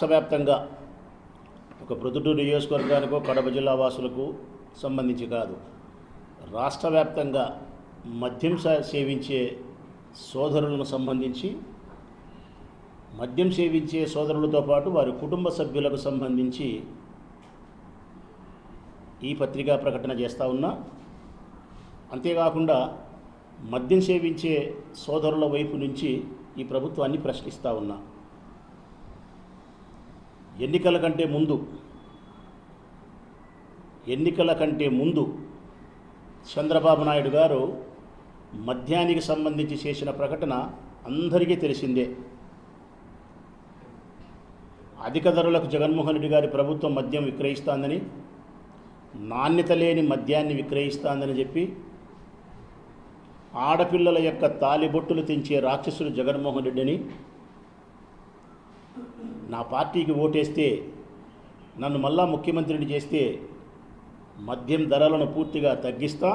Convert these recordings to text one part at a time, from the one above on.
రాష్ట్రవ్యాప్తంగా ఒక ప్రొద్దుటూరు నియోజకవర్గానికో కడప జిల్లా వాసులకు సంబంధించి కాదు. రాష్ట్ర వ్యాప్తంగా మద్యం సేవించే సోదరులను సంబంధించి మద్యం సేవించే సోదరులతో పాటు వారి కుటుంబ సభ్యులకు సంబంధించి ఈ పత్రికా ప్రకటన చేస్తూ ఉన్నా. అంతేకాకుండా మద్యం సేవించే సోదరుల వైపు నుంచి ఈ ప్రభుత్వాన్ని ప్రశ్నిస్తూ ఉన్నా. ఎన్నికల కంటే ముందు ఎన్నికల కంటే ముందు చంద్రబాబు నాయుడు గారు మద్యానికి సంబంధించి చేసిన ప్రకటన అందరికీ తెలిసిందే. అధిక ధరలకు జగన్మోహన్ రెడ్డి గారి ప్రభుత్వం మద్యం విక్రయిస్తోందని నాణ్యత లేని మద్యాన్ని విక్రయిస్తోందని చెప్పి ఆడపిల్లల యొక్క తాలిబొట్టులు తెంచే రాక్షసుడు జగన్మోహన్ రెడ్డిని నా పార్టీకి ఓటేస్తే నన్ను మళ్ళా ముఖ్యమంత్రిని చేస్తే మద్యం ధరలను పూర్తిగా తగ్గిస్తా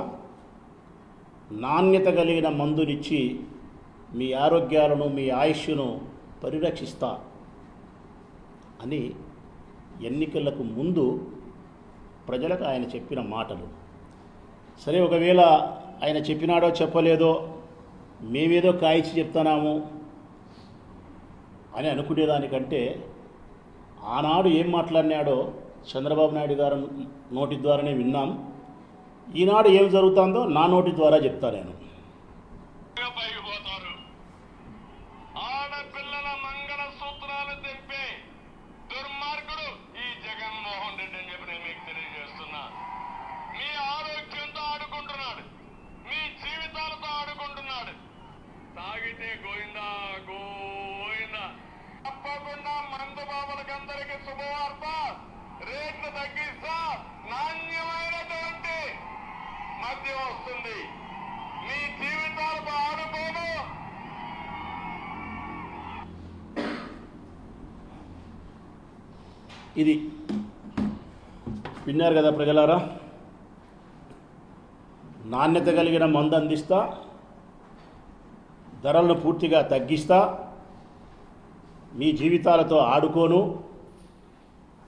నాణ్యత కలిగిన మందునిచ్చి మీ ఆరోగ్యాలను మీ ఆయుష్ను పరిరక్షిస్తా అని ఎన్నికలకు ముందు ప్రజలకు ఆయన చెప్పిన మాటలు. సరే ఒకవేళ ఆయన చెప్పినాడో చెప్పలేదో మేమేదో కాయిచి చెప్తున్నాము అని అనుకునేదానికంటే ఆనాడు ఏం మాట్లాడినాడో చంద్రబాబు నాయుడు గారు నోటి ద్వారానే విన్నాం. ఈనాడు ఏం జరుగుతుందో నా నోటి ద్వారా చెప్తా నేను పైకి పోతారు ఆడపిల్లల మంగళ సూత్రాలు తెంపే దుర్మార్గుడు ఈ జగన్మోహన్ రెడ్డి అని చెప్పి నేను మీకు తెలియజేస్తున్నా మీ ఆరోగ్యంతో ఆడుకుంటున్నాడు మీ జీవితాలతో ఆడుకుంటున్నాడు తాగితే గోయిందా గోయిందా తప్పకుండా మందు బాబులకి అందరికీ శుభవార్త రేట్లు తగ్గిస్తా నాణ్యమైనటువంటి సాధ్యం వస్తుంది. మీ జీవితాలకు ఆడుకోను ఇది విన్నారు కదా ప్రజలారా? నాణ్యత కలిగిన మందు అందిస్తా ధరలను పూర్తిగా తగ్గిస్తా మీ జీవితాలతో ఆడుకోను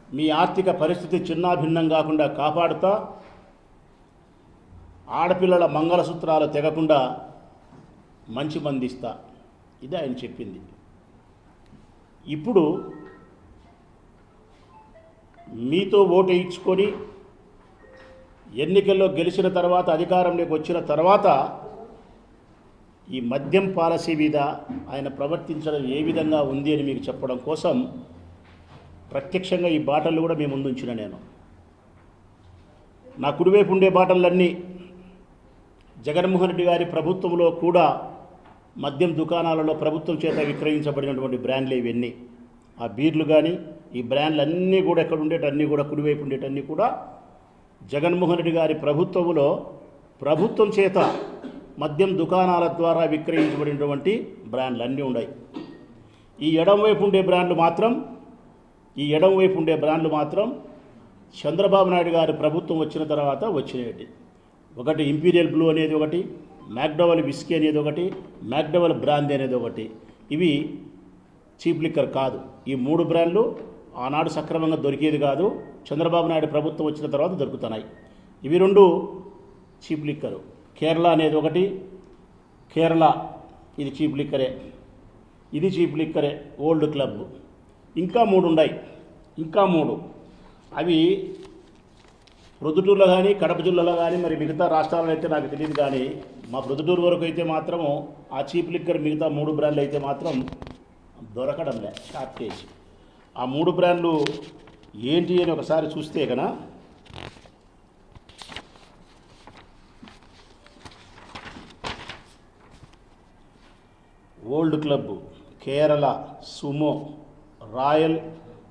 మీ ఆర్థిక పరిస్థితి చిన్నాభిన్నం కాకుండా కాపాడుతా ఆడపిల్లల మంగళసూత్రాలు తెగకుండా మంచి మందిస్తా ఇది ఆయన చెప్పింది. ఇప్పుడు మీతో ఓటు వేయించుకొని ఎన్నికల్లో గెలిచిన తర్వాత అధికారంలోకి వచ్చిన తర్వాత ఈ మద్యం పాలసీ మీద ఆయన ప్రవర్తించడం ఏ విధంగా ఉంది అని మీకు చెప్పడం కోసం ప్రత్యక్షంగా ఈ బాటలు కూడా మీ ముందుంచిన నేను. నా కుడివైపు ఉండే బాటలన్నీ జగన్మోహన్ రెడ్డి గారి ప్రభుత్వంలో కూడా మద్యం దుకాణాలలో ప్రభుత్వం చేత విక్రయించబడినటువంటి బ్రాండ్లు ఇవన్నీ. ఆ బీర్లు కానీ ఈ బ్రాండ్లు అన్నీ కూడా ఎక్కడ ఉండేటన్నీ కూడా కుడివైపు ఉండేటన్నీ కూడా జగన్మోహన్ రెడ్డి గారి ప్రభుత్వంలో ప్రభుత్వం చేత మద్యం దుకాణాల ద్వారా విక్రయించబడినటువంటి బ్రాండ్లు అన్నీ ఉన్నాయి. ఈ ఎడం వైపు ఉండే బ్రాండ్లు మాత్రం ఈ ఎడం వైపు ఉండే బ్రాండ్లు మాత్రం చంద్రబాబు నాయుడు గారి ప్రభుత్వం వచ్చిన తర్వాత వచ్చినవి ఒకటి ఇంపీరియల్ బ్లూ అనేది ఒకటి మ్యాక్డోవల్ విస్కీ అనేది ఒకటి మ్యాక్డోవల్ బ్రాందీ అనేది ఒకటి. ఇవి చీప్ లిక్కర్ కాదు. ఈ మూడు బ్రాండ్లు ఆనాడు సక్రమంగా దొరికేది కాదు. చంద్రబాబు నాయుడు ప్రభుత్వం వచ్చిన తర్వాత దొరుకుతున్నాయి. ఇవి రెండు చీప్ లిక్కరు. కేరళ అనేది ఒకటి కేరళ ఇది చీప్ లిక్కరే. ఇది చీప్ లిక్కరే ఓల్డ్ క్లబ్. ఇంకా మూడు ఉన్నాయి. ఇంకా మూడు. అవి ప్రొద్దుటూరులో కానీ కడప జిల్లాలో కానీ మరి మిగతా రాష్ట్రాలను అయితే నాకు తెలియదు కానీ మా ప్రొద్దుటూరు వరకు అయితే మాత్రము ఆ చీప్ లిక్కర్ మిగతా మూడు బ్రాండ్లు అయితే మాత్రం దొరకడం లే షార్టేజ్ ఆ మూడు బ్రాండ్లు ఏంటి అని ఒకసారి చూస్తే కన Old Club Kerala Sumo Royal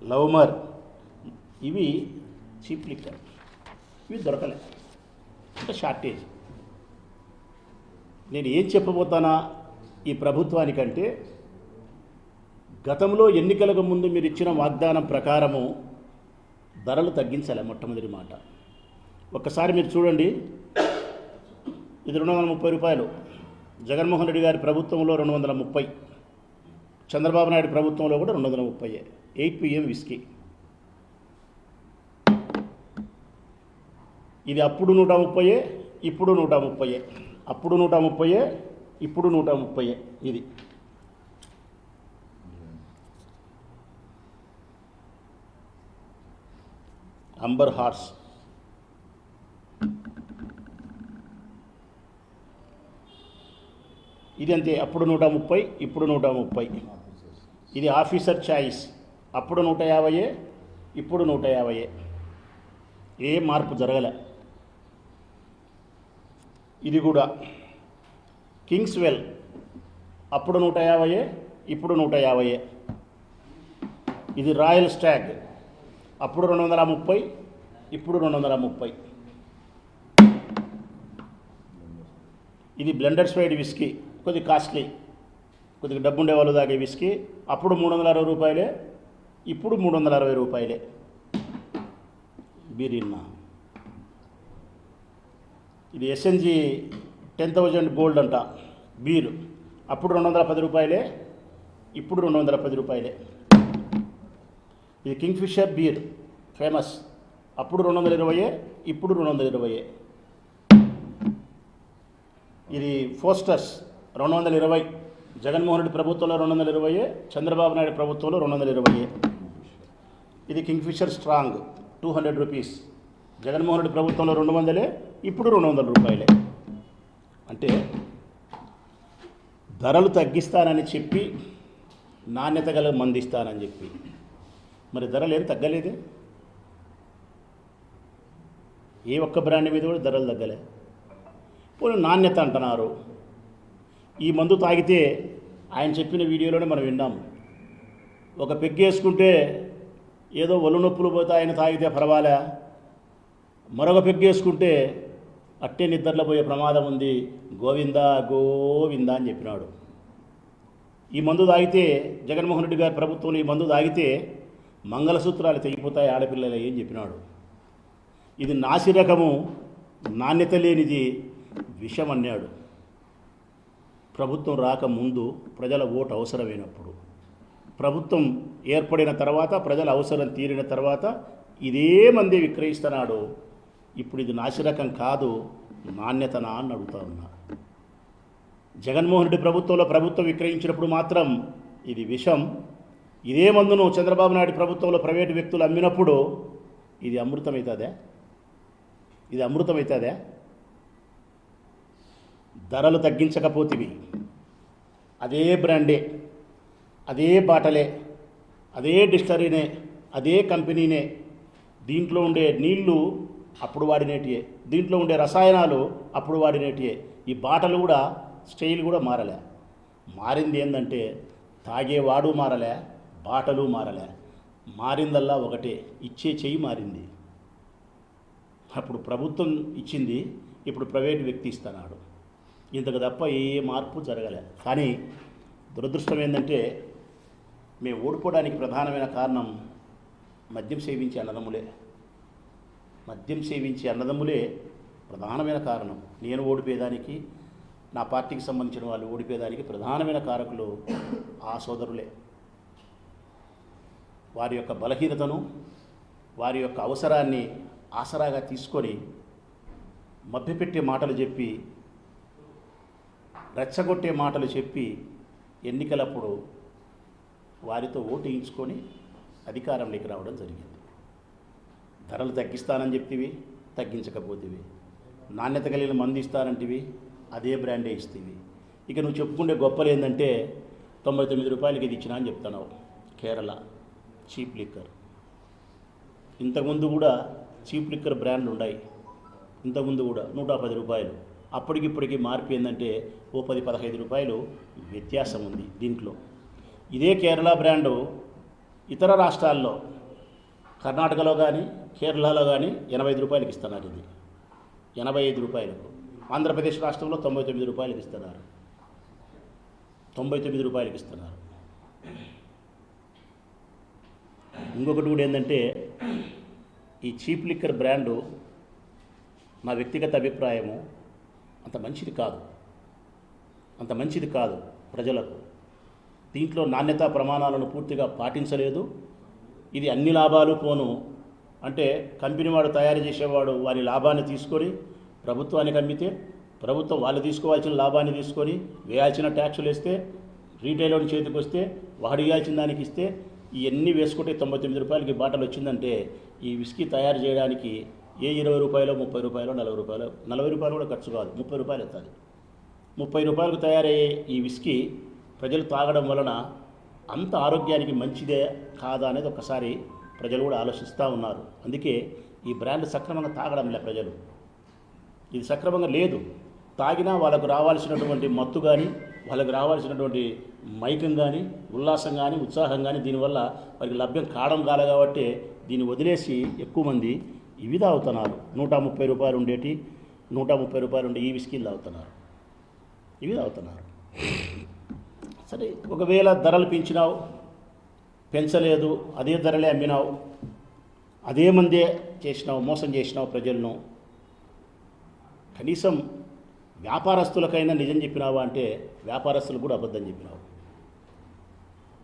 లవ్మర్ ఇవి చీప్ లిక్కర్. ఇవి దొరకలే. అంటే షార్టేజ్ నేను ఏం చెప్పబోతానా ఈ ప్రభుత్వానికంటే? గతంలో ఎన్నికలకు ముందు మీరు ఇచ్చిన వాగ్దానం ప్రకారము ధరలు తగ్గించాలి మొట్టమొదటి మాట. ఒక్కసారి మీరు చూడండి. ఇది రెండు వందల ముప్పై రూపాయలు. జగన్మోహన్ రెడ్డి గారి ప్రభుత్వంలో రెండు వందల ముప్పై. చంద్రబాబు నాయుడు ప్రభుత్వంలో కూడా రెండు వందల ముప్పై ఎయిట్ పిఎం విస్కీ. ఇది అప్పుడు నూట ముప్పయే ఇప్పుడు నూట ముప్పయే. అప్పుడు నూట ముప్పయే ఇప్పుడు నూట ముప్పయే. ఇది. Amber Horse. ఇది అంతే. అప్పుడు నూట ముప్పై ఇప్పుడు నూట ముప్పై. ఇది ఆఫీసర్ చాయిస్. అప్పుడు నూట యాభైయే ఇప్పుడు నూట యాభైయే. ఏ మార్పు జరగలే. ఇది కూడా. కింగ్స్వెల్ అప్పుడు నూట యాభైయే ఇప్పుడు నూట యాభైయే. ఇది రాయల్ స్టాగ్ అప్పుడు రెండు వందల ముప్పై ఇప్పుడు రెండు వందల ముప్పై. ఇది బ్లెండర్ స్వైడ్ విస్కీ కొద్దిగా కాస్ట్లీ. కొద్దిగా డబ్బు ఉండే వాళ్ళు తాగే విస్కీ అప్పుడు మూడు వందల అరవై రూపాయలే ఇప్పుడు మూడు వందల అరవై రూపాయలే. బీరిన్నా ఇది ఎస్ఎన్జి టెన్ థౌజండ్ గోల్డ్ అంట బీర్. అప్పుడు రెండు వందల పది రూపాయలే ఇప్పుడు రెండు వందల పది రూపాయలే. ఇది కింగ్ఫిషర్ బీర్ ఫేమస్. అప్పుడు రెండు వందల ఇరవయే ఇప్పుడు రెండు వందల ఇరవయే. ఇది ఫోస్టర్స్ రెండు వందల ఇరవై. జగన్మోహన్ రెడ్డి ప్రభుత్వంలో రెండు వందల ఇరవై చంద్రబాబు నాయుడు ప్రభుత్వంలో రెండు వందల ఇరవై ఇది Kingfisher strong two hundred rupees. Jaganmohan Reddy ప్రభుత్వంలో రెండు వందలే ఇప్పుడు రెండు వందల రూపాయలే. అంటే ధరలు తగ్గిస్తానని చెప్పి నాణ్యత గల మందిస్తానని చెప్పి. మరి ధరలు ఏం తగ్గలేదే? ఏ ఒక్క బ్రాండ్ మీద కూడా ధరలు తగ్గలే. పోనీ నాణ్యత అంటున్నారు. ఈ మందు తాగితే ఆయన చెప్పిన వీడియోలోనే మనం విన్నాం. ఒక పెగ్గేసుకుంటే ఏదో ఒళ్ళు నొప్పులు పోతే ఆయన తాగితే పర్వాలే. మరొక పెగ్గేసుకుంటే అట్టే నిద్రలో పోయే ప్రమాదం ఉంది. గోవిందా గోవింద అని చెప్పినాడు. ఈ మందు తాగితే జగన్మోహన్ రెడ్డి గారి ప్రభుత్వంలో ఈ మందు తాగితే మంగళసూత్రాలు తెగిపోతాయి ఆడపిల్లలు ఏం చెప్పినాడు. ఇది నాసిరకము నాణ్యత లేనిది విషం అన్నాడు. ప్రభుత్వం రాకముందు ప్రజల ఓటు అవసరమైనప్పుడు ప్రభుత్వం ఏర్పడిన తర్వాత ప్రజల అవసరం తీరిన తర్వాత ఇదే మంది విక్రయిస్తున్నాడు. ఇప్పుడు ఇది నాసిరకం కాదు నాణ్యతనా అని అడుగుతా ఉన్నా. జగన్మోహన్ రెడ్డి ప్రభుత్వంలో ప్రభుత్వం విక్రయించినప్పుడు మాత్రం ఇది విషం. ఇదే మందును చంద్రబాబు నాయుడు ప్రభుత్వంలో ప్రైవేటు వ్యక్తులు అమ్మినప్పుడు ఇది అమృతమవుతుందే? ఇది అమృతమవుతుందే? ధరలు తగ్గించకపోతేవి. అదే బ్రాండే అదే బాటలే అదే డిస్టరీనే అదే కంపెనీనే దీంట్లో ఉండే నీళ్ళు అప్పుడు వాడినేటియే దీంట్లో ఉండే రసాయనాలు అప్పుడు వాడినేటియే ఈ బాటలు కూడా స్టైల్ కూడా మారలే. మారింది ఏంటంటే తాగేవాడు మారలే బాటలు మారలే. మారిందల్లా ఒకటే ఇచ్చే చెయ్యి మారింది. అప్పుడు ప్రభుత్వం ఇచ్చింది ఇప్పుడు ప్రైవేట్ వ్యక్తి ఇస్తున్నాడు. ఇంతకు తప్ప ఏ మార్పు జరగలే. కానీ దురదృష్టం ఏంటంటే మేము ఓడిపోవడానికి ప్రధానమైన కారణం మద్యం సేవించే అన్నదమ్ములే. మద్యం సేవించే అన్నదమ్ములే ప్రధానమైన కారణం. నేను ఓడిపోయేదానికి నా పార్టీకి సంబంధించిన వాళ్ళు ఓడిపోయేదానికి ప్రధానమైన కారకులు ఆ సోదరులే. వారి యొక్క బలహీనతను వారి యొక్క అవసరాన్ని ఆసరాగా తీసుకొని మభ్యపెట్టే మాటలు చెప్పి రెచ్చగొట్టే మాటలు చెప్పి ఎన్నికలప్పుడు వారితో ఓటు వేయించుకొని అధికారంలోకి రావడం జరిగింది. ధరలు తగ్గిస్తానని చెప్తివి తగ్గించకపోతేవి. నాణ్యత కలిగిన మంది ఇస్తానంటివి అదే బ్రాండే ఇస్తేవి. ఇక నువ్వు చెప్పుకుంటే గొప్పలు ఏంటంటే తొంభై తొమ్మిది రూపాయలకి ఇది ఇచ్చినా అని చెప్తున్నావు కేరళ చీప్ లిక్కర్. ఇంతకుముందు కూడా చీప్ లిక్కర్ బ్రాండ్లు ఉన్నాయి ఇంతకుముందు కూడా నూట పది రూపాయలు. అప్పటికిప్పటికి మార్పు ఏంటంటే ఓ పది పదహైదు రూపాయలు వ్యత్యాసం ఉంది దీంట్లో. ఇదే కేరళ బ్రాండు ఇతర రాష్ట్రాల్లో కర్ణాటకలో కానీ కేరళలో కానీ ఎనభై ఐదు రూపాయలకి ఇస్తున్నారు ఇది. ఎనభై ఐదు రూపాయలకు. ఆంధ్రప్రదేశ్ రాష్ట్రంలో తొంభై తొమ్మిది రూపాయలకి ఇస్తున్నారు. తొంభై తొమ్మిది రూపాయలకి ఇస్తున్నారు. ఇంకొకటి కూడా ఏంటంటే ఈ చీప్ లిక్కర్ బ్రాండు నా వ్యక్తిగత అభిప్రాయము అంత మంచిది కాదు. అంత మంచిది కాదు ప్రజలకు. దీంట్లో నాణ్యతా ప్రమాణాలను పూర్తిగా పాటించలేదు. ఇది అన్ని లాభాలు పోను. అంటే కంపెనీ వాడు తయారు చేసేవాడు వారి లాభాన్ని తీసుకొని ప్రభుత్వానికి అమ్మితే ప్రభుత్వం వాళ్ళు తీసుకోవాల్సిన లాభాన్ని తీసుకొని వేయాల్సిన ట్యాక్సులు వేస్తే రీటైల్ వాడి చేతికి వస్తే వాడు ఇవ్వాల్సిన దానికి ఇస్తే ఇవన్నీ వేసుకుంటే తొంభై తొమ్మిది రూపాయలకి బాటలు వచ్చిందంటే ఈ విస్కీ తయారు చేయడానికి ఏ ఇరవై రూపాయలు ముప్పై రూపాయలు నలభై రూపాయలు నలభై రూపాయలు కూడా ఖర్చు కాదు ముప్పై రూపాయలు ఎత్తాలి ముప్పై రూపాయలకు తయారయ్యే ఈ విస్కీ ప్రజలు తాగడం వలన అంత ఆరోగ్యానికి మంచిదే కాదా అనేది ఒకసారి ప్రజలు కూడా ఆలోచిస్తూ ఉన్నారు. అందుకే ఈ బ్రాండ్ సక్రమంగా తాగడం లే ప్రజలు. ఇది సక్రమంగా లేదు. తాగినా వాళ్ళకు రావాల్సినటువంటి మత్తు కానీ వాళ్ళకు రావాల్సినటువంటి మైకం కానీ ఉల్లాసం కానీ ఉత్సాహం కానీ దీనివల్ల వారికి లభ్యం కావడం కాలే కాబట్టి దీన్ని వదిలేసి ఎక్కువ మంది ఇవి తాగుతున్నారు నూట ముప్పై రూపాయలు ఉండేటి నూట ముప్పై రూపాయలు ఉండే ఈ విస్కీలు తాగుతున్నారు. ఇవి తాగుతున్నారు సరే ఒకవేళ ధరలు పెంచినావు పెంచలేదు అదే ధరలే అమ్మినావు అదే మందే చేసినావు మోసం చేసినావు ప్రజలను కనీసం వ్యాపారస్తులకైనా నిజం చెప్పినావా అంటే వ్యాపారస్తులు కూడా అబద్ధం చెప్పినావు.